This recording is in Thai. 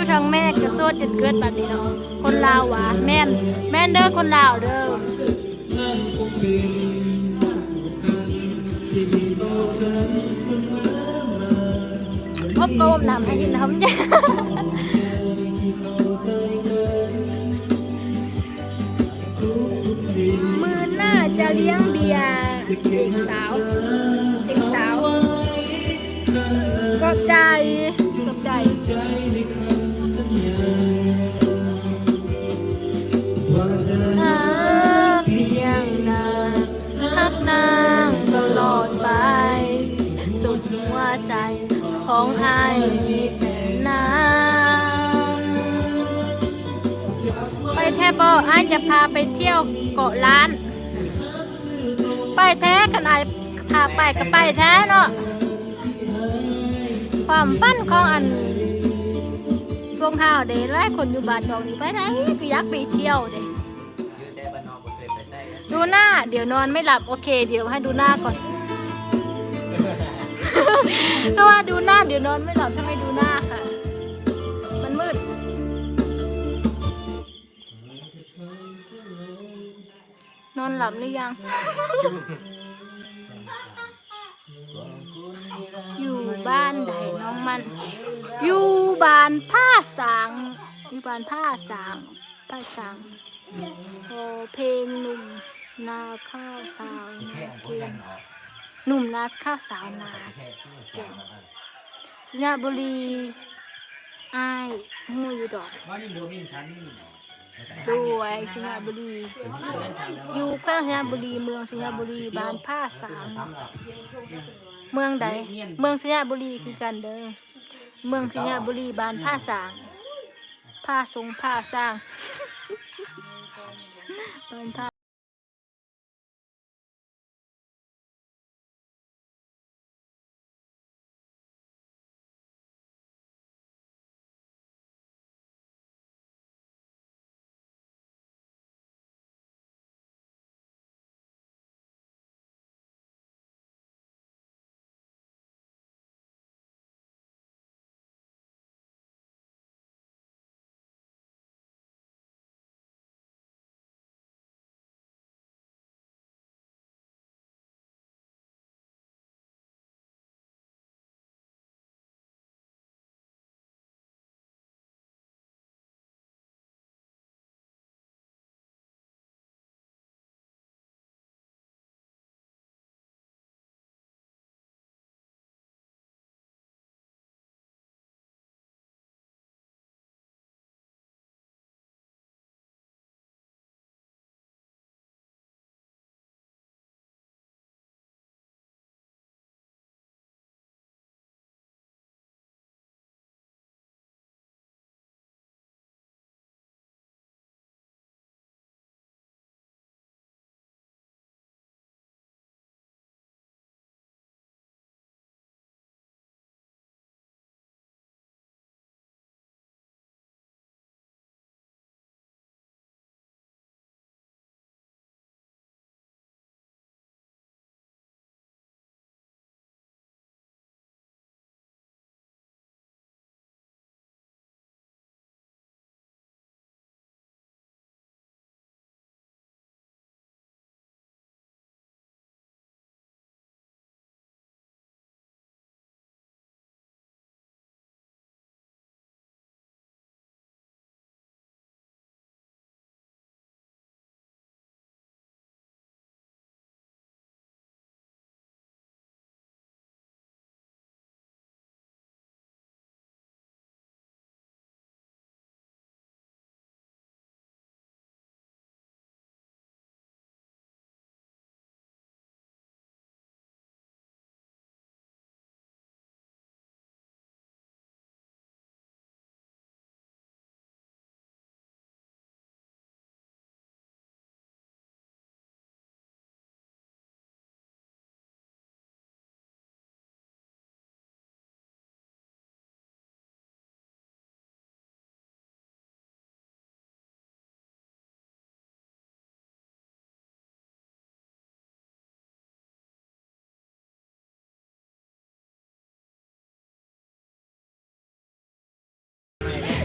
อยู่ทางแม่กระโซดจนเกิดแบบนี้เนาะคนลาวหวะแม่น แม่นเด้อคนลาวเด้อพบกมนำให้ยินน้ำจ้ะมือหน้าจะเลี้ยงเบียร์เด็กสาว เด็กสาว ก็ใจ แท้บออายจะพาไปเที่ยวเกาะล้าน ไปแท้กันอายพาไปก็ไปแท้เนาะความฝันของอันพวกข้าวเด้หลายคนอยู่บ้านบอกนี่ไปไหนก็อยากไปเที่ยวเด้ดูหน้า เดี๋ยวนอนไม่หลับโอเค เดี๋ยวให้ดูหน้าก่อนก็ว่าดูหน้าเดี๋ยวนอนไม่หลับถ้าไม่ดูหน้าค่ะ นอนหลับหรือยัง อยู่บ้านใดน้องมัน อยู่บ้านผ้าสางอยู่บ้านผ้าสางผ้าสางโอเพลงหนุ่มนาข้าวสาวนาเก่งนหนุ่มนาข้าวสาวนาแค่พูดกันสัญญาบุรีอ้ายหูอยู่ดอก โดมินชั้นนี่ด้วยสิงหบุรี อยู่ข้างสิงหบุรี เมืองสิงหบุรีบ้านผ้าสามเมืองใด เมืองสิงหบุรีคือกันเด้อ เมืองสิงหบุรีบ้านผ้าสางผ้าทรงผ้าสร้างบ้านผ้า